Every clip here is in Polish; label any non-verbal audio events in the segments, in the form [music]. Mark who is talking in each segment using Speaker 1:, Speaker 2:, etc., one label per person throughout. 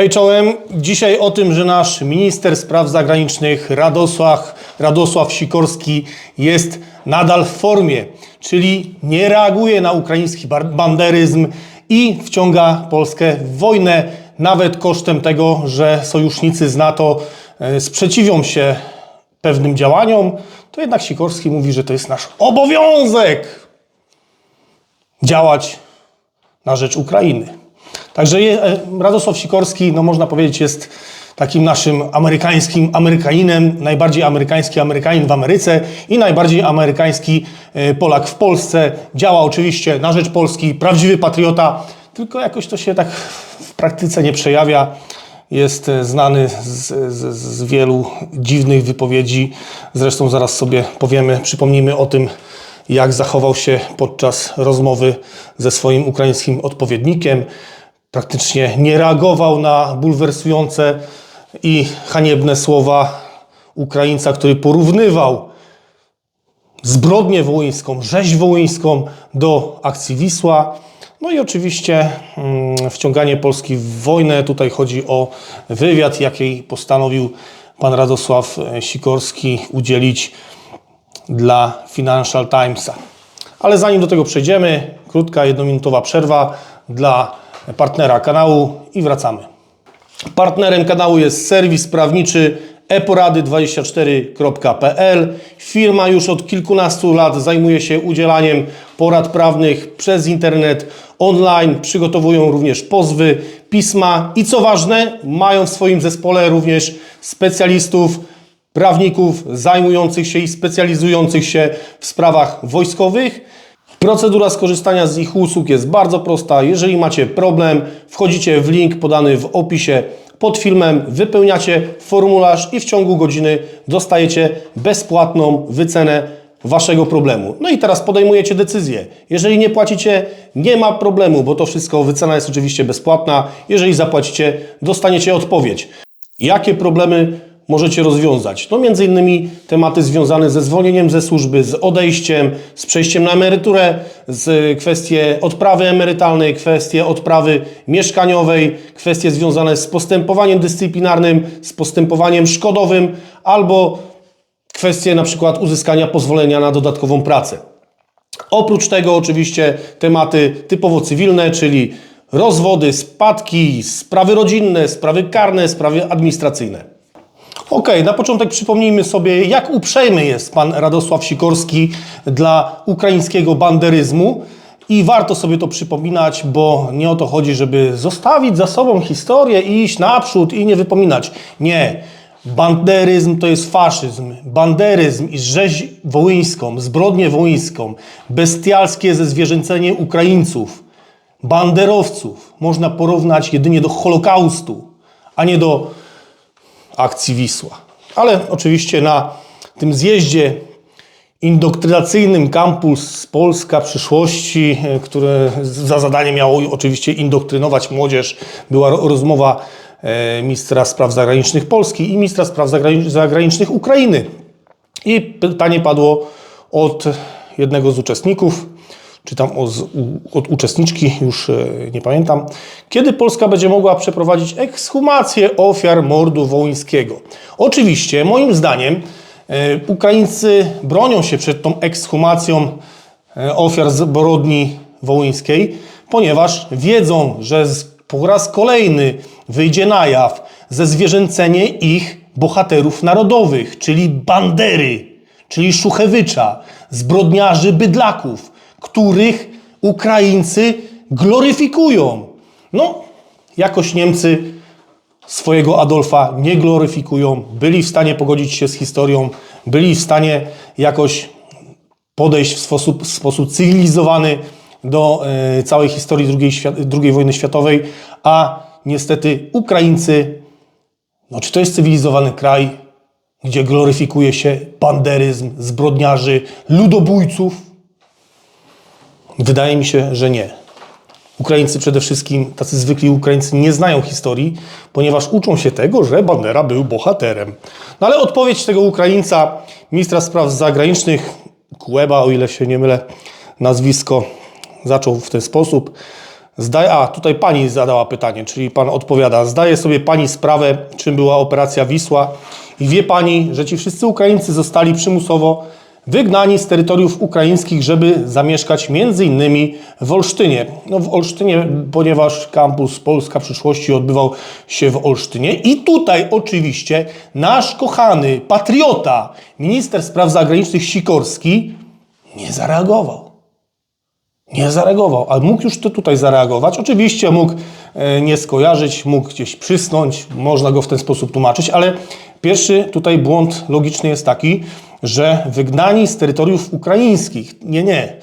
Speaker 1: Hej czołem. Dzisiaj o tym, że nasz minister spraw zagranicznych Radosław, Radosław Sikorski jest nadal w formie, czyli nie reaguje na ukraiński banderyzm i wciąga Polskę w wojnę, nawet kosztem tego, że sojusznicy z NATO e, sprzeciwią się pewnym działaniom, to jednak Sikorski mówi, że to jest nasz obowiązek działać na rzecz Ukrainy. Także je- e, Radosław Sikorski, no można powiedzieć, jest takim naszym amerykańskim Amerykaninem, najbardziej amerykański Amerykanin w Ameryce i najbardziej amerykański e, Polak w Polsce. Działa oczywiście na rzecz Polski, prawdziwy patriota, tylko jakoś to się tak w praktyce nie przejawia. Jest e, znany z, z, z wielu dziwnych wypowiedzi. Zresztą zaraz sobie powiemy, przypomnimy o tym, jak zachował się podczas rozmowy ze swoim ukraińskim odpowiednikiem. Praktycznie nie reagował na bulwersujące i haniebne słowa Ukraińca, który porównywał zbrodnię wołyńską, rzeź wołyńską do akcji Wisła. No i oczywiście mm, wciąganie Polski w wojnę. Tutaj chodzi o wywiad, jaki postanowił pan Radosław e, Sikorski udzielić dla Financial Timesa. Ale zanim do tego przejdziemy, krótka, jednominutowa przerwa dla partnera kanału i wracamy. Partnerem kanału jest serwis prawniczy eporady24.pl. Firma już od kilkunastu lat zajmuje się udzielaniem porad prawnych przez internet, online. Przygotowują również pozwy, pisma i co ważne, mają w swoim zespole również specjalistów prawników zajmujących się i specjalizujących się w sprawach wojskowych. Procedura skorzystania z ich usług jest bardzo prosta. Jeżeli macie problem, wchodzicie w link podany w opisie pod filmem, wypełniacie formularz i w ciągu godziny dostajecie bezpłatną wycenę waszego problemu. No i teraz podejmujecie decyzję. Jeżeli nie płacicie, nie ma problemu, bo to wszystko, wycena jest oczywiście bezpłatna. Jeżeli zapłacicie, dostaniecie odpowiedź. Jakie problemy możecie rozwiązać? No między innymi tematy związane ze zwolnieniem ze służby, z odejściem, z przejściem na emeryturę, z kwestie odprawy emerytalnej, kwestie odprawy mieszkaniowej, kwestie związane z postępowaniem dyscyplinarnym, z postępowaniem szkodowym albo kwestie na przykład uzyskania pozwolenia na dodatkową pracę. Oprócz tego oczywiście tematy typowo cywilne, czyli rozwody, spadki, sprawy rodzinne, sprawy karne, sprawy administracyjne. Okej, na początek przypomnijmy sobie, jak uprzejmy jest pan Radosław Sikorski dla ukraińskiego banderyzmu. I warto sobie to przypominać, bo nie o to chodzi, żeby zostawić za sobą historię i iść naprzód i nie wypominać. Nie. Banderyzm to jest faszyzm. Banderyzm i rzeź wołyńską, zbrodnię wołyńską, bestialskie zezwierzęcenie Ukraińców, banderowców można porównać jedynie do Holokaustu, a nie do akcji Wisła. Ale oczywiście na tym zjeździe indoktrynacyjnym Campus Polska przyszłości, e, które za zadanie miało oczywiście indoktrynować młodzież, była ro- rozmowa e, ministra spraw zagranicznych Polski i ministra spraw zagrani- zagranicznych Ukrainy. I pytanie padło od jednego z uczestników, czy tam od uczestniczki, już e, nie pamiętam, kiedy Polska będzie mogła przeprowadzić ekshumację ofiar mordu wołyńskiego. Oczywiście, moim zdaniem, e, Ukraińcy bronią się przed tą ekshumacją e, ofiar zbrodni wołyńskiej, ponieważ wiedzą, że po raz kolejny wyjdzie na jaw zezwierzęcenie ich bohaterów narodowych, czyli Bandery, czyli Szuchewycza, zbrodniarzy bydlaków, których Ukraińcy gloryfikują. No, jakoś Niemcy swojego Adolfa nie gloryfikują, byli w stanie pogodzić się z historią, byli w stanie jakoś podejść w sposób, w sposób cywilizowany do e, całej historii II, II wojny światowej, a niestety Ukraińcy, no czy to jest cywilizowany kraj, gdzie gloryfikuje się banderyzm, zbrodniarzy, ludobójców? Wydaje mi się, że nie. Ukraińcy przede wszystkim, tacy zwykli Ukraińcy nie znają historii, ponieważ uczą się tego, że Bandera był bohaterem. No ale odpowiedź tego Ukraińca, ministra spraw zagranicznych, Kuleba, o ile się nie mylę, nazwisko, zaczął w ten sposób. Zdaj, a tutaj pani zadała pytanie, czyli pan odpowiada. Zdaje sobie pani sprawę, czym była operacja Wisła i wie pani, że ci wszyscy Ukraińcy zostali przymusowo wygnani z terytoriów ukraińskich, żeby zamieszkać innymi w Olsztynie. No w Olsztynie, ponieważ kampus Polska Przyszłości odbywał się w Olsztynie i tutaj oczywiście nasz kochany patriota, minister spraw zagranicznych Sikorski nie zareagował. Nie zareagował, ale mógł już to tutaj zareagować. Oczywiście mógł e, nie skojarzyć, mógł gdzieś przysnąć, można go w ten sposób tłumaczyć, ale pierwszy tutaj błąd logiczny jest taki, że wygnani z terytoriów ukraińskich, nie, nie.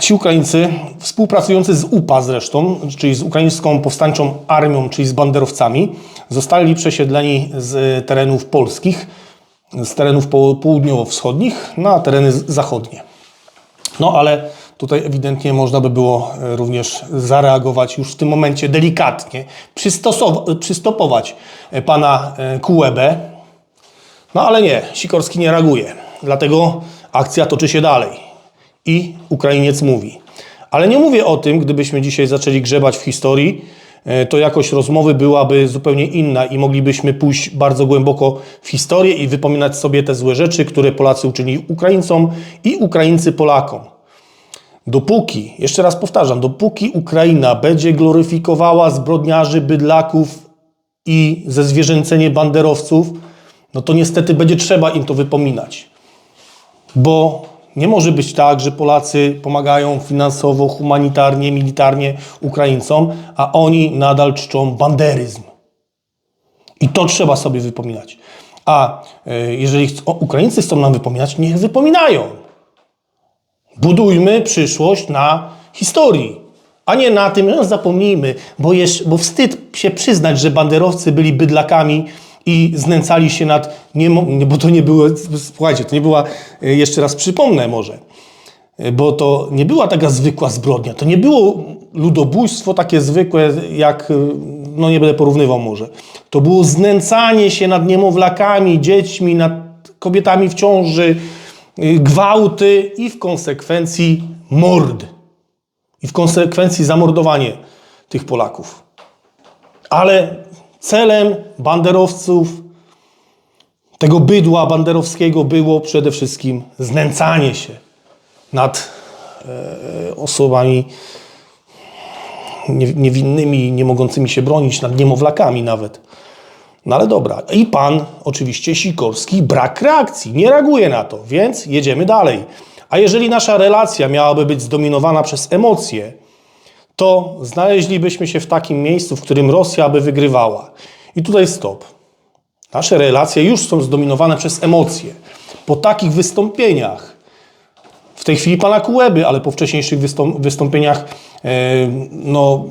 Speaker 1: Ci Ukraińcy, współpracujący z UPA zresztą, czyli z Ukraińską Powstańczą Armią, czyli z banderowcami, zostali przesiedleni z terenów polskich, z terenów po- południowo-wschodnich na tereny zachodnie. No ale tutaj ewidentnie można by było e, również zareagować już w tym momencie delikatnie, przystopować e, pana e, Kułebę. No ale nie, Sikorski nie reaguje. Dlatego akcja toczy się dalej. I Ukrainiec mówi. Ale nie mówię o tym, gdybyśmy dzisiaj zaczęli grzebać w historii, e, to jakość rozmowy byłaby zupełnie inna i moglibyśmy pójść bardzo głęboko w historię i wypominać sobie te złe rzeczy, które Polacy uczynili Ukraińcom i Ukraińcy Polakom. Dopóki, jeszcze raz powtarzam, dopóki Ukraina będzie gloryfikowała zbrodniarzy, bydlaków i zezwierzęcenie banderowców, no to niestety będzie trzeba im to wypominać. Bo nie może być tak, że Polacy pomagają finansowo, humanitarnie, militarnie Ukraińcom, a oni nadal czczą banderyzm. I to trzeba sobie wypominać. A e, jeżeli chc- o, Ukraińcy chcą nam wypominać, niech wypominają. Budujmy przyszłość na historii, a nie na tym, no zapomnijmy, bo, jeszcze, bo wstyd się przyznać, że banderowcy byli bydlakami i znęcali się nad, nie, bo to nie było, słuchajcie, to nie była, e, jeszcze raz przypomnę może, e, bo to nie była taka zwykła zbrodnia, to nie było ludobójstwo takie zwykłe, jak, e, no nie będę porównywał może, to było znęcanie się nad niemowlakami, dziećmi, nad kobietami w ciąży, gwałty i w konsekwencji mord. I w konsekwencji zamordowanie tych Polaków. Ale celem banderowców, tego bydła banderowskiego było przede wszystkim znęcanie się nad e, osobami nie- niewinnymi, nie mogącymi się bronić, nad niemowlakami nawet. No ale dobra. I pan, oczywiście Sikorski, brak reakcji, nie reaguje na to, więc jedziemy dalej. A jeżeli nasza relacja miałaby być zdominowana przez emocje, to znaleźlibyśmy się w takim miejscu, w którym Rosja by wygrywała. I tutaj stop. Nasze relacje już są zdominowane przez emocje. Po takich wystąpieniach, w tej chwili pana Kułeby, ale po wcześniejszych wystąp- wystąpieniach e, no,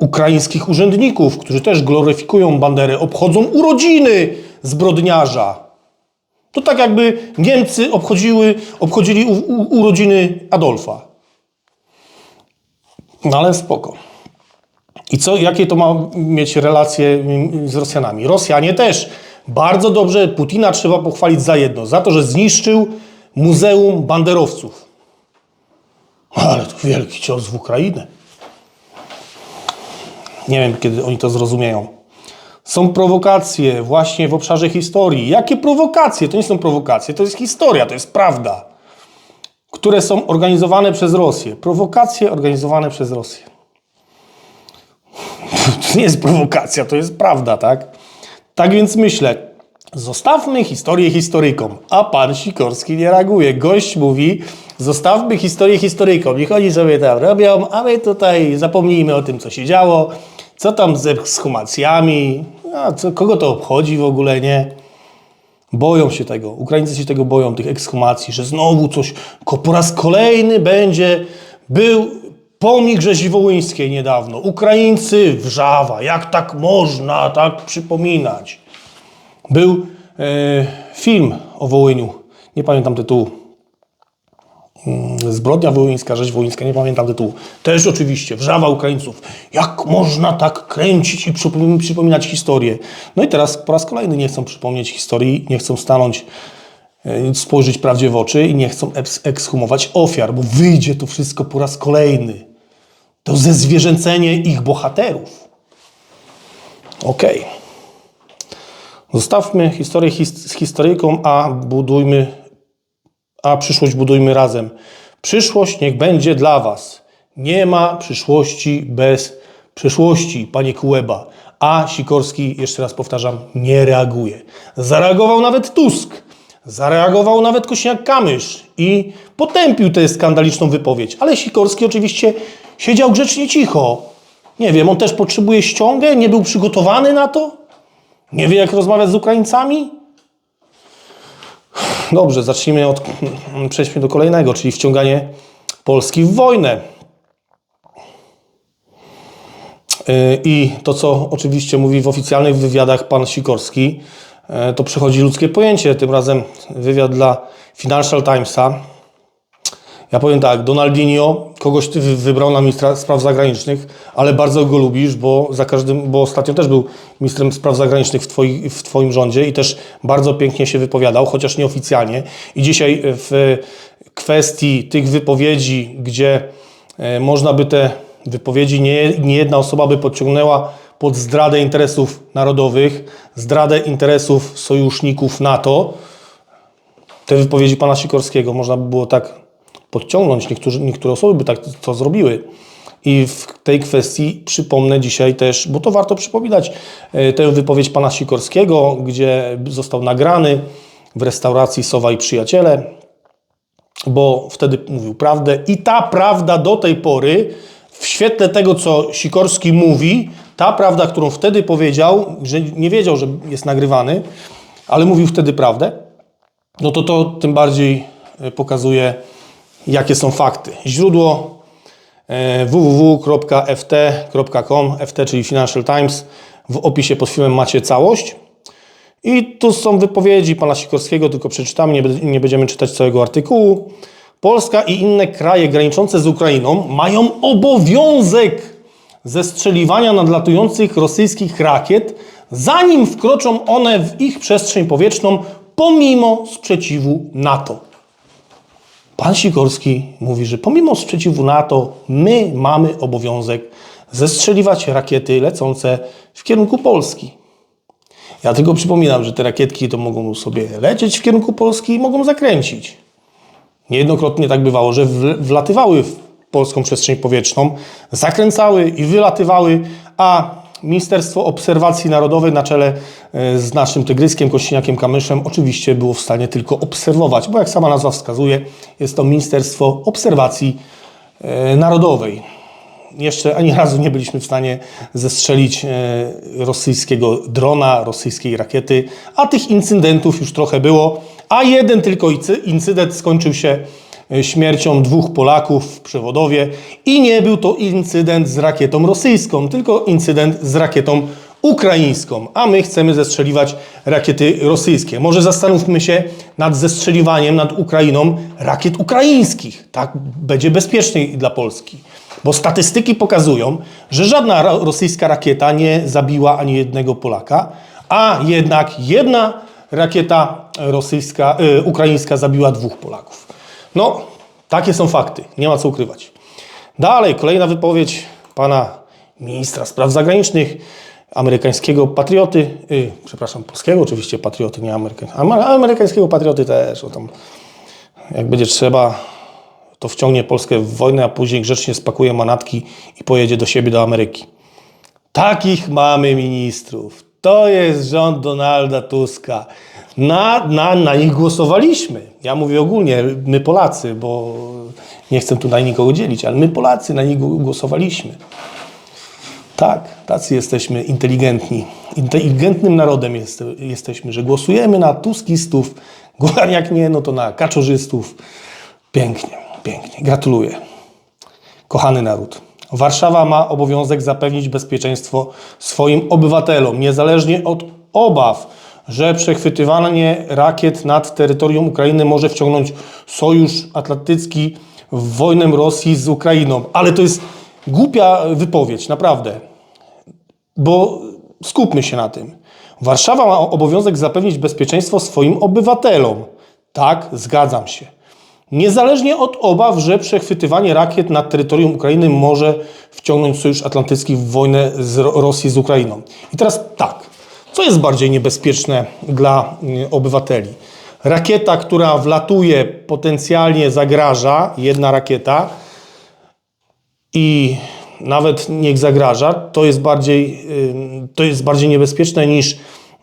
Speaker 1: ukraińskich urzędników, którzy też gloryfikują Banderę, obchodzą urodziny zbrodniarza. To tak jakby Niemcy obchodziły, obchodzili u, u, urodziny Adolfa. No ale spoko. I co, jakie to ma mieć relacje z Rosjanami? Rosjanie też. Bardzo dobrze Putina trzeba pochwalić za jedno. Za to, że zniszczył Muzeum Banderowców. Ale to wielki cios w Ukrainę. Nie wiem, kiedy oni to zrozumieją. Są prowokacje właśnie w obszarze historii. Jakie prowokacje? To nie są prowokacje, to jest historia, to jest prawda. Które są organizowane przez Rosję. Prowokacje organizowane przez Rosję. [laughs] To nie jest prowokacja, to jest prawda, tak? Tak więc myślę, zostawmy historię historykom, a pan Sikorski nie reaguje. Gość mówi, zostawmy historię historykom, niech oni sobie tam robią, a my tutaj zapomnijmy o tym, co się działo, co tam z ekshumacjami, a co, kogo to obchodzi w ogóle, nie? Boją się tego. Ukraińcy się tego boją, tych ekshumacji, że znowu coś, po raz kolejny będzie, był pomnik rzezi wołyńskiej niedawno. Ukraińcy wrzawa, jak tak można tak przypominać. Był e, film o Wołyniu, nie pamiętam tytułu. Mm, Zbrodnia wołyńska, rzeź wołyńska, nie pamiętam tytułu. Też oczywiście, wrzawa Ukraińców. Jak można tak kręcić i przypom- przypominać historię? No i teraz po raz kolejny nie chcą przypomnieć historii, nie chcą stanąć, e, spojrzeć prawdzie w oczy i nie chcą eks- ekshumować ofiar, bo wyjdzie to wszystko po raz kolejny. To zezwierzęcenie ich bohaterów. Okej. Zostawmy historię his- z historyjką, a budujmy, a przyszłość budujmy razem. Przyszłość niech będzie dla Was. Nie ma przyszłości bez przyszłości, panie Kułeba. A Sikorski, jeszcze raz powtarzam, nie reaguje. Zareagował nawet Tusk. Zareagował nawet Kośniak-Kamysz i potępił tę skandaliczną wypowiedź. Ale Sikorski oczywiście siedział grzecznie cicho. Nie wiem, on też potrzebuje ściągę? Nie był przygotowany na to? Nie wie, jak rozmawiać z Ukraińcami? Dobrze, zacznijmy od. Przejdźmy do kolejnego, czyli wciąganie Polski w wojnę. Yy, I to, co oczywiście mówi w oficjalnych wywiadach pan Sikorski, yy, to przechodzi ludzkie pojęcie. Tym razem wywiad dla Financial Timesa. Ja powiem tak, Donaldinho, kogoś ty wy- wybrał na ministra spraw zagranicznych, ale bardzo go lubisz, bo za każdym, bo ostatnio też był ministrem spraw zagranicznych w, twoi, w twoim rządzie i też bardzo pięknie się wypowiadał, chociaż nieoficjalnie. I dzisiaj w kwestii tych wypowiedzi, gdzie e, można by te wypowiedzi, nie, nie jedna osoba by podciągnęła pod zdradę interesów narodowych, zdradę interesów sojuszników NATO, te wypowiedzi pana Sikorskiego można by było tak podciągnąć. Niektórzy, niektóre osoby by tak to zrobiły. I w tej kwestii przypomnę dzisiaj też, bo to warto przypominać, e, tę wypowiedź pana Sikorskiego, gdzie został nagrany w restauracji Sowa i Przyjaciele, bo wtedy mówił prawdę i ta prawda do tej pory, w świetle tego, co Sikorski mówi, ta prawda, którą wtedy powiedział, że nie wiedział, że jest nagrywany, ale mówił wtedy prawdę, no to to tym bardziej e, pokazuje, jakie są fakty. Źródło e, www.ft.com, FT, czyli Financial Times. W opisie pod filmem macie całość. I tu są wypowiedzi pana Sikorskiego, tylko przeczytamy, nie, nie będziemy czytać całego artykułu. Polska i inne kraje graniczące z Ukrainą mają obowiązek zestrzeliwania nadlatujących rosyjskich rakiet, zanim wkroczą one w ich przestrzeń powietrzną, pomimo sprzeciwu NATO. Pan Sikorski mówi, że pomimo sprzeciwu NATO, my mamy obowiązek zestrzeliwać rakiety lecące w kierunku Polski. Ja tylko przypominam, że te rakietki to mogą sobie lecieć w kierunku Polski i mogą zakręcić. Niejednokrotnie tak bywało, że wl- wlatywały w polską przestrzeń powietrzną, zakręcały i wylatywały, a Ministerstwo Obserwacji Narodowej na czele e, z naszym tygryskiem Kościniakiem Kamyszem oczywiście było w stanie tylko obserwować, bo jak sama nazwa wskazuje, jest to Ministerstwo Obserwacji e, Narodowej. Jeszcze ani razu nie byliśmy w stanie zestrzelić e, rosyjskiego drona, rosyjskiej rakiety, a tych incydentów już trochę było, a jeden tylko incy- incydent skończył się śmiercią dwóch Polaków w Przewodowie i nie był to incydent z rakietą rosyjską, tylko incydent z rakietą ukraińską, a my chcemy zestrzeliwać rakiety rosyjskie. Może zastanówmy się nad zestrzeliwaniem nad Ukrainą rakiet ukraińskich. Tak będzie bezpieczniej dla Polski. Bo statystyki pokazują, że żadna ro- rosyjska rakieta nie zabiła ani jednego Polaka, a jednak jedna rakieta rosyjska, y, ukraińska zabiła dwóch Polaków. No, takie są fakty, nie ma co ukrywać. Dalej, kolejna wypowiedź pana ministra spraw zagranicznych, amerykańskiego patrioty, y, przepraszam, polskiego oczywiście patrioty, nie amerykańskiego, amerykańskiego patrioty też, bo tam jak będzie trzeba, to wciągnie Polskę w wojnę, a później grzecznie spakuje manatki i pojedzie do siebie, do Ameryki. Takich mamy ministrów. To jest rząd Donalda Tuska. Na, na, na nich głosowaliśmy. Ja mówię ogólnie, my Polacy, bo nie chcę tutaj nikogo dzielić, ale my Polacy na nich głosowaliśmy. Tak, tacy jesteśmy inteligentni. Inteligentnym narodem jest, jesteśmy, że głosujemy na tuskistów, jak nie, no to na kaczorzystów. Pięknie, pięknie. Gratuluję. Kochany naród. Warszawa ma obowiązek zapewnić bezpieczeństwo swoim obywatelom, niezależnie od obaw, że przechwytywanie rakiet nad terytorium Ukrainy może wciągnąć Sojusz Atlantycki w wojnę Rosji z Ukrainą. Ale to jest głupia wypowiedź, naprawdę. Bo skupmy się na tym. Warszawa ma obowiązek zapewnić bezpieczeństwo swoim obywatelom. Tak, zgadzam się. Niezależnie od obaw, że przechwytywanie rakiet nad terytorium Ukrainy może wciągnąć Sojusz Atlantycki w wojnę z Ro- Rosji z Ukrainą. I teraz tak, co jest bardziej niebezpieczne dla y, obywateli? Rakieta, która wlatuje, potencjalnie zagraża, jedna rakieta, i nawet niech zagraża, to jest bardziej, to jest bardziej niebezpieczne niż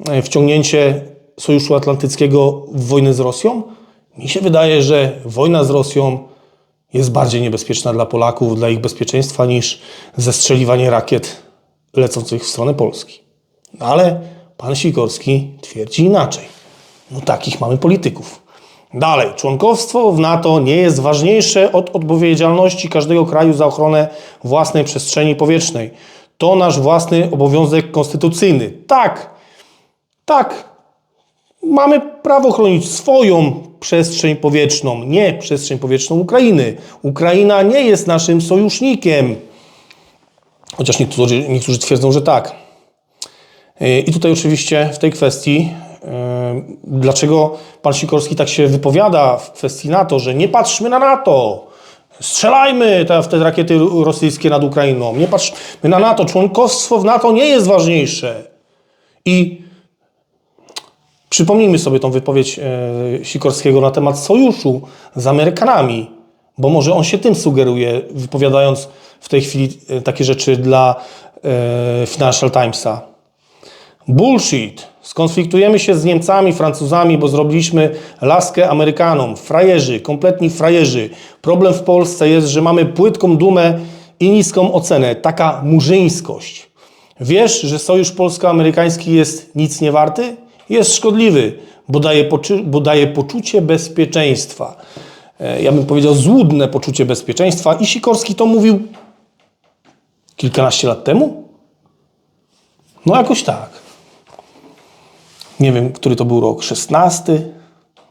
Speaker 1: e, wciągnięcie Sojuszu Atlantyckiego w wojnę z Rosją? Mi się wydaje, że wojna z Rosją jest bardziej niebezpieczna dla Polaków, dla ich bezpieczeństwa niż zestrzeliwanie rakiet lecących w stronę Polski. No ale pan Sikorski twierdzi inaczej. No takich mamy polityków. Dalej, członkostwo w NATO nie jest ważniejsze od odpowiedzialności każdego kraju za ochronę własnej przestrzeni powietrznej. To nasz własny obowiązek konstytucyjny. Tak, tak. Mamy prawo chronić swoją przestrzeń powietrzną, nie przestrzeń powietrzną Ukrainy. Ukraina nie jest naszym sojusznikiem. Chociaż niektórzy, niektórzy twierdzą, że tak. I tutaj oczywiście w tej kwestii, yy, dlaczego pan Sikorski tak się wypowiada w kwestii NATO, że nie patrzmy na NATO, strzelajmy te, w te rakiety rosyjskie nad Ukrainą, nie patrzmy na NATO, członkostwo w NATO nie jest ważniejsze. I przypomnijmy sobie tą wypowiedź e, Sikorskiego na temat sojuszu z Amerykanami, bo może on się tym sugeruje, wypowiadając w tej chwili e, takie rzeczy dla e, Financial Timesa. Bullshit. Skonfliktujemy się z Niemcami, Francuzami, bo zrobiliśmy laskę Amerykanom. Frajerzy, kompletni frajerzy. Problem w Polsce jest, że mamy płytką dumę i niską ocenę. Taka murzyńskość. Wiesz, że sojusz polsko-amerykański jest nic nie warty? Jest szkodliwy, bo daje, bo daje poczucie bezpieczeństwa. E, Ja bym powiedział złudne poczucie bezpieczeństwa i Sikorski to mówił kilkanaście lat temu? No jakoś tak. Nie wiem, który to był rok, 16?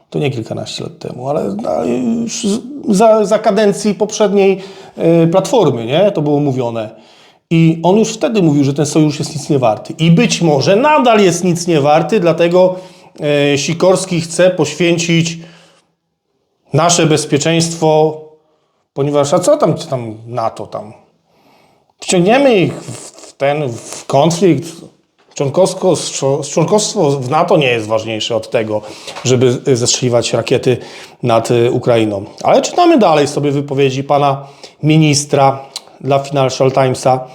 Speaker 1: To nie kilkanaście lat temu, ale, ale już za, za kadencji poprzedniej e, Platformy, nie? To było mówione. I on już wtedy mówił, że ten sojusz jest nic nie warty. I być może nadal jest nic nie warty, dlatego e, Sikorski chce poświęcić nasze bezpieczeństwo, ponieważ, a co tam, tam NATO tam? Wciągniemy ich w ten w konflikt. Członkowsko, członkostwo w NATO nie jest ważniejsze od tego, żeby zestrzeliwać rakiety nad y, Ukrainą. Ale czytamy dalej sobie wypowiedzi pana ministra dla Financial Timesa.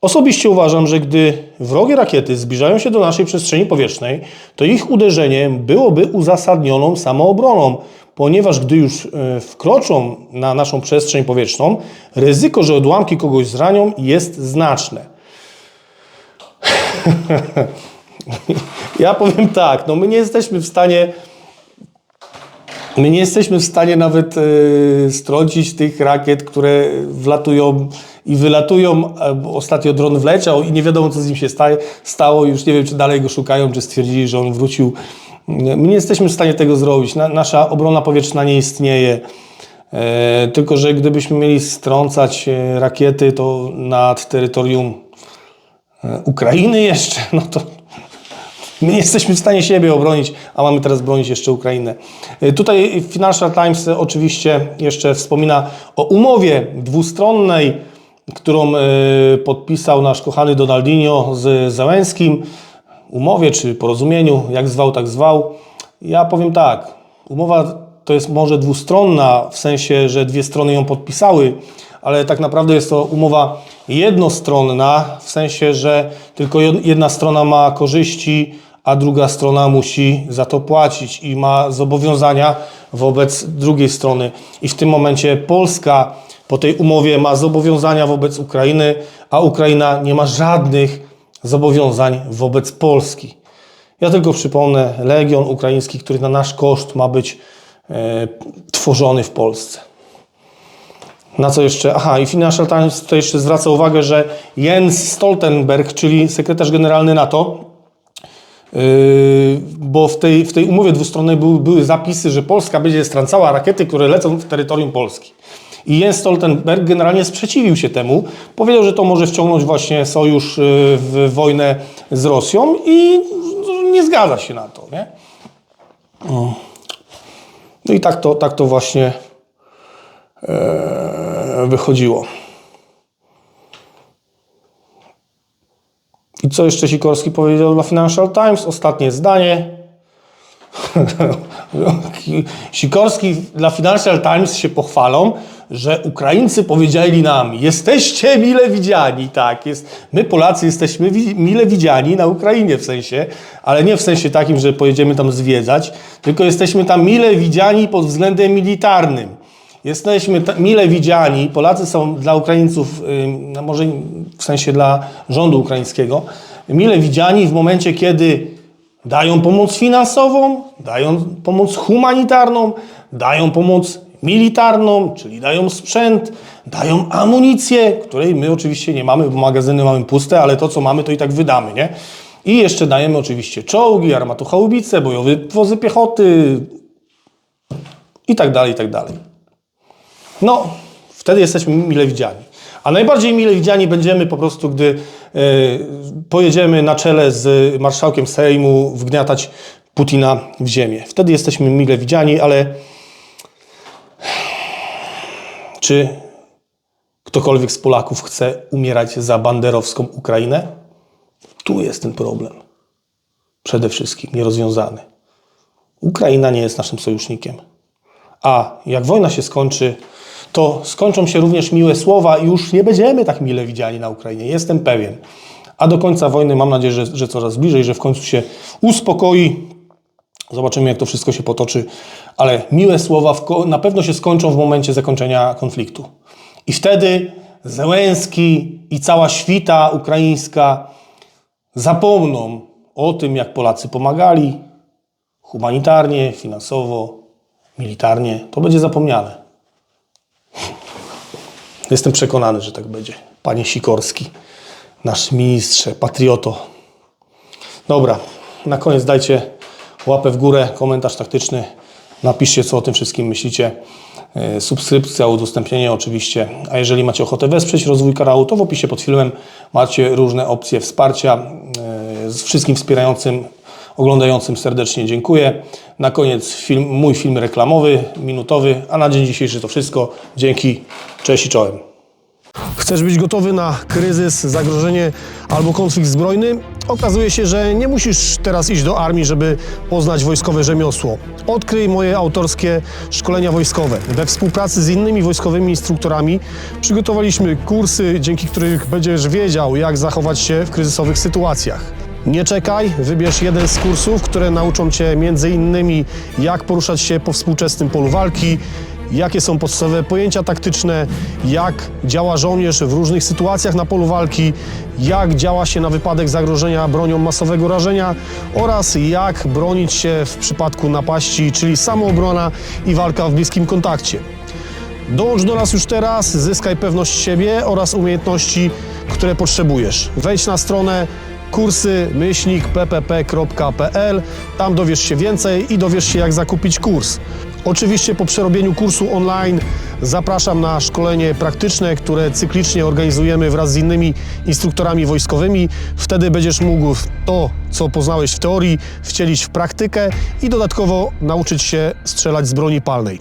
Speaker 1: Osobiście uważam, że gdy wrogie rakiety zbliżają się do naszej przestrzeni powietrznej, to ich uderzenie byłoby uzasadnioną samoobroną, ponieważ gdy już e, wkroczą na naszą przestrzeń powietrzną, ryzyko, że odłamki kogoś zranią jest znaczne. [laughs] ja powiem tak, no my nie jesteśmy w stanie My nie jesteśmy w stanie nawet e, strącić tych rakiet, które wlatują i wylatują. E, Ostatnio dron wleciał i nie wiadomo, co z nim się staje, stało. Już nie wiem, czy dalej go szukają, czy stwierdzili, że on wrócił. My nie jesteśmy w stanie tego zrobić. Na, nasza obrona powietrzna nie istnieje. E, tylko, że gdybyśmy mieli strącać e, rakiety, to nad terytorium Ukrainy jeszcze, [laughs] no to My nie jesteśmy w stanie siebie obronić, a mamy teraz bronić jeszcze Ukrainę. Y, Tutaj Financial Times oczywiście jeszcze wspomina o umowie dwustronnej, którą y, podpisał nasz kochany Donaldinho z Załęskim. Umowie czy porozumieniu, jak zwał, tak zwał. Ja powiem tak, umowa to jest może dwustronna, w sensie, że dwie strony ją podpisały, ale tak naprawdę jest to umowa jednostronna, w sensie, że tylko jed- jedna strona ma korzyści, a druga strona musi za to płacić i ma zobowiązania wobec drugiej strony. I w tym momencie Polska po tej umowie ma zobowiązania wobec Ukrainy, a Ukraina nie ma żadnych zobowiązań wobec Polski. Ja tylko przypomnę Legion Ukraiński, który na nasz koszt ma być e, tworzony w Polsce. Na co jeszcze? Aha, i Financial Times tutaj jeszcze zwraca uwagę, że Jens Stoltenberg, czyli sekretarz generalny NATO, bo w tej, w tej umowie dwustronnej były, były zapisy, że Polska będzie strącała rakiety, które lecą w terytorium Polski. I Jens Stoltenberg generalnie sprzeciwił się temu. Powiedział, że to może wciągnąć właśnie sojusz yy, w wojnę z Rosją i nie zgadza się na to. Nie? No i tak to, tak to właśnie e, wychodziło. Co jeszcze Sikorski powiedział dla Financial Times? Ostatnie zdanie. [laughs] Sikorski dla Financial Times się pochwalą, że Ukraińcy powiedzieli nam, jesteście mile widziani, tak, jest, my Polacy jesteśmy wi- mile widziani na Ukrainie w sensie, ale nie w sensie takim, że pojedziemy tam zwiedzać, tylko jesteśmy tam mile widziani pod względem militarnym. Jesteśmy mile widziani, Polacy są dla Ukraińców, no może w sensie dla rządu ukraińskiego, mile widziani w momencie, kiedy dają pomoc finansową, dają pomoc humanitarną, dają pomoc militarną, czyli dają sprzęt, dają amunicję, której my oczywiście nie mamy, bo magazyny mamy puste, ale to co mamy to i tak wydamy, nie? I jeszcze dajemy oczywiście czołgi, armatochaubice, bojowe wozy piechoty i tak dalej, i tak dalej. No, wtedy jesteśmy mile widziani. A najbardziej mile widziani będziemy po prostu, gdy e, pojedziemy na czele z marszałkiem Sejmu wgniatać Putina w ziemię. Wtedy jesteśmy mile widziani, ale czy ktokolwiek z Polaków chce umierać za banderowską Ukrainę? Tu jest ten problem. Przede wszystkim nierozwiązany. Ukraina nie jest naszym sojusznikiem. A jak wojna się skończy, to skończą się również miłe słowa i już nie będziemy tak mile widziani na Ukrainie. Jestem pewien. A do końca wojny mam nadzieję, że, że coraz bliżej, że w końcu się uspokoi. Zobaczymy, jak to wszystko się potoczy, ale miłe słowa na pewno się skończą w momencie zakończenia konfliktu. I wtedy Zełenski i cała świta ukraińska zapomną o tym, jak Polacy pomagali humanitarnie, finansowo, militarnie. To będzie zapomniane. Jestem przekonany, że tak będzie. Panie Sikorski, nasz ministrze, patrioto. Dobra, na koniec dajcie łapę w górę, komentarz taktyczny. Napiszcie, co o tym wszystkim myślicie. E, Subskrypcja, udostępnienie oczywiście. A jeżeli macie ochotę wesprzeć rozwój kanału, to w opisie pod filmem macie różne opcje wsparcia. E, Z wszystkim wspierającym, oglądającym serdecznie dziękuję. Na koniec film, mój film reklamowy, minutowy, a na dzień dzisiejszy to wszystko. Dzięki, cześć i czołem. Chcesz być gotowy na kryzys, zagrożenie albo konflikt zbrojny? Okazuje się, że nie musisz teraz iść do armii, żeby poznać wojskowe rzemiosło. Odkryj moje autorskie szkolenia wojskowe. We współpracy z innymi wojskowymi instruktorami przygotowaliśmy kursy, dzięki których będziesz wiedział, jak zachować się w kryzysowych sytuacjach. Nie czekaj, wybierz jeden z kursów, które nauczą Cię innymi jak poruszać się po współczesnym polu walki, jakie są podstawowe pojęcia taktyczne, jak działa żołnierz w różnych sytuacjach na polu walki, jak działa się na wypadek zagrożenia bronią masowego rażenia oraz jak bronić się w przypadku napaści, czyli samoobrona i walka w bliskim kontakcie. Dołącz do nas już teraz, zyskaj pewność siebie oraz umiejętności, które potrzebujesz. Wejdź na stronę kursy-ppp.pl, tam dowiesz się więcej i dowiesz się jak zakupić kurs. Oczywiście po przerobieniu kursu online zapraszam na szkolenie praktyczne, które cyklicznie organizujemy wraz z innymi instruktorami wojskowymi. Wtedy będziesz mógł to, co poznałeś w teorii, wcielić w praktykę i dodatkowo nauczyć się strzelać z broni palnej.